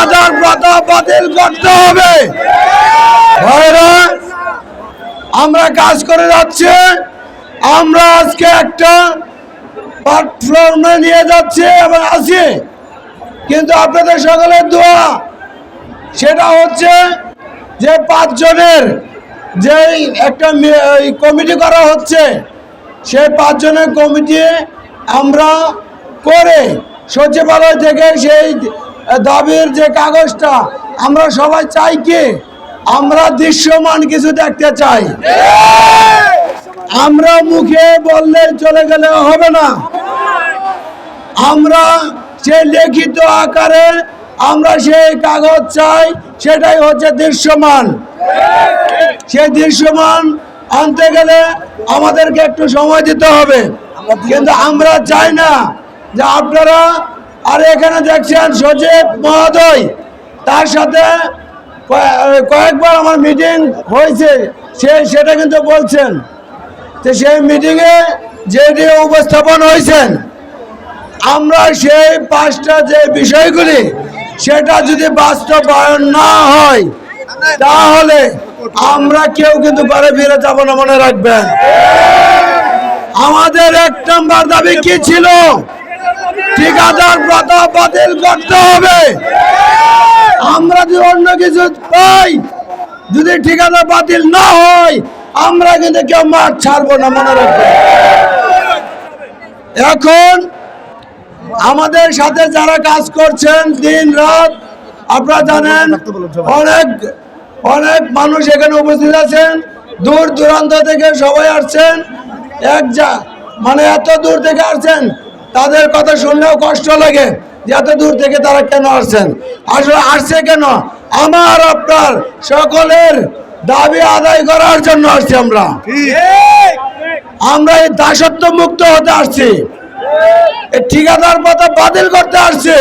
ঠিকাদার প্রথা বাতিল করতে হবে। আমরা কাজ করে যাচ্ছি। আমরা আজকে একটা প্ল্যাটফর্মে নিয়ে যাচ্ছি এবং আছি। কিন্তু আপনাদের সকলের দোয়া, সেটা হচ্ছে যে পাঁচজনের যেই একটা কমিটি করা হচ্ছে, সেই পাঁচজনের কমিটি আমরা করে সচিবালয় থেকে সেই দাবির যে কাগজটা, আমরা সবাই চাই কি? আমরা দৃশ্যমান কিছু দেখতে চাই। আমরা মুখে বললে চলে গেলে হবে না। আমরা সে লিখিত আকারে আমরা সেই কাগজ চাই, সেটাই হচ্ছে দৃশ্যমান। সেই দৃশ্যমান আনতে গেলে আমাদেরকে একটু সময় দিতে হবে। কিন্তু আমরা চাই না যে আপনারা আর এখানে দেখছেন সচিব মহোদয়। তার সাথে কয়েকবার আমার মিটিং হয়েছে। সে সেটা কিন্তু বলছেন। যে সেই মিটিংয়ে যেটি উপস্থাপন হয়েছেন, আমরা সেই পাঁচটা যে বিষয়গুলি, সেটা যদি বাস্তবায়ন না হয়, তাহলে আমরা কেউ কিন্তু ঘরে ফিরে যাব না, মনে রাখবেন। আমাদের এক নম্বর দাবি কি ছিল? ঠিকাদার প্রথা বাতিল করতে হবে। আমরা যদি অন্য কিছু পাই, যদি ঠিকাদার বাতিল না হয়, আমরা কিন্তু কেউ মাঠ ছাড়বো না, মনে রাখবেন এখন আমাদের সাথে যারা কাজ করছেন দিন রাত, আপনারা জানেন অনেক অনেক মানুষ এখানে উপস্থিত আছেন। দূর দূরান্ত থেকে সবাই আসছেন। এক যা মানে এত দূর থেকে আসছেন তাদের কথা শুনলেও কষ্ট লাগে যে এত দূর থেকে তারা কেন আসছেন? আসলে আসছে কেন? আমার, আপনার সকলের দাবি আদায় করার জন্য আসছি আমরা। আমরা এই দাসত্ব মুক্ত হতে আসছি। ঠিকাদার কথা বাতিল করতে আসছে।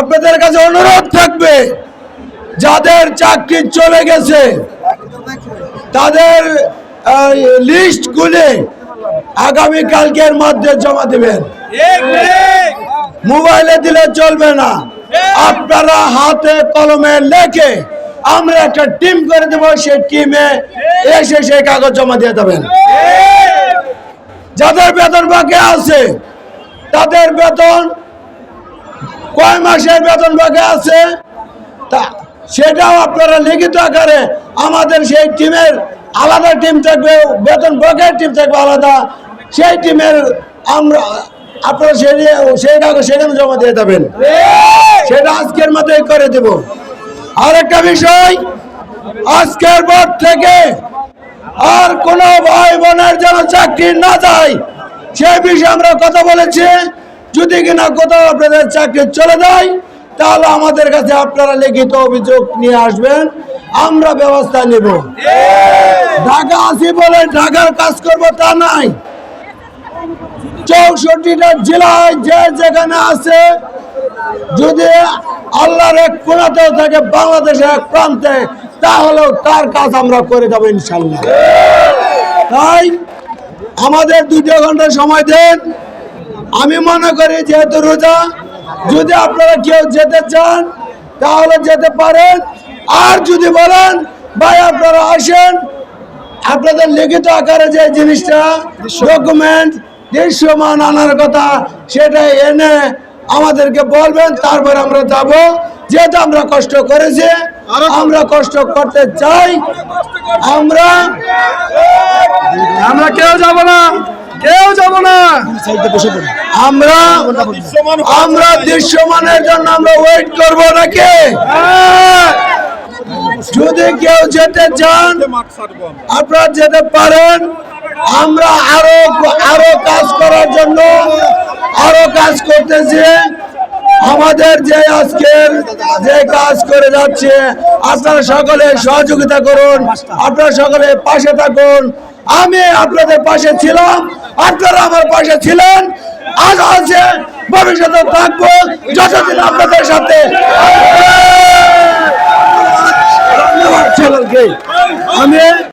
আপনাদের কাছে অনুরোধ থাকবে, যাদের চাকরি চলে গেছে, তাদের লিস্ট গুলে আগামী কালকের মধ্যে জমা দিবেন। মোবাইলে দিলে চলবে না। আপনারা হাতে কলমে লেখে আমরা একটা টিম করে দেবো সেই টিমে এসে সেই কাগজ জমা দিয়ে দেবেন। যাদের বেতন বাকি আছে তাদের বেতন কয় মাসের বেতন বাকি আছে তা সেটাও আপনারা লিখিত আকারে আমাদের সেই টিমের আলাদা টিম থাকবে বেতন বকের টিম থাকবে আলাদা। সেই টিমের আমরা আপনারা সেই সেই কাগজ সেখানে জমা দিয়ে দেবেন। সেটা আজকের মতোই করে দেব। আর একটা বিষয় আজকের পর থেকে আর কোন ভাই বোনের যেন চাকরি না যায় সেই বিষয়ে আমরা কথা বলেছি। যদি কিনা কোথাও আপনাদের চাকরি চলে যায় তাহলে আমাদের কাছে আপনারা লিখিত অভিযোগ নিয়ে আসবেন। আমরা ব্যবস্থা নেব। ঢাকা আসি বলে ঢাকার কাজ করব তা নাই। চৌষট্টিটা জেলায় যে যেখানে আছে, যদি আল্লাহর এক কোনাতেও থাকে বাংলাদেশের এক প্রান্তে, তাহলেও তার কাজ আমরা করে যাব ইনশাল্লাহ। তাই আমাদের দুটো ঘণ্টা সময় দেন। আমি মনে করি যেহেতু রোজা, যদি আপনারা কেউ যেতে চান, তাহলে যেতে পারেন। আর যদি বলেন, ভাই, আপনারা আসেন। আপনাদের লিখিত আকারে যে জিনিসটা ডকুমেন্ট দৃশ্যমান আনার কথা সেটা এনে আমাদেরকে বলবেন তারপর আমরা যাব। যেহেতু আমরা কষ্ট করেছি আমরা কষ্ট করতে চাই আমরা আমরা কেউ যাব না কেউ যাব না। আমরা আমরা দৃশ্যমানের জন্য আমরা ওয়েট করব নাকি? যদি কেউ যেতে চান আপনারা যেতে পারেন। আমরা আরও আরও কাজ করার জন্য আরও কাজ করতেছি। আমাদের যে আজকের যে কাজ করে যাচ্ছে, আপনারা সকলে সহযোগিতা করুন, আপনারা সকলে পাশে থাকুন। আমি আপনাদের পাশে ছিলাম, আপনারা আমার পাশে ছিলেন। আজ আছে, ভবিষ্যতে থাকব, যতদিন আপনাদের সাথে। আমি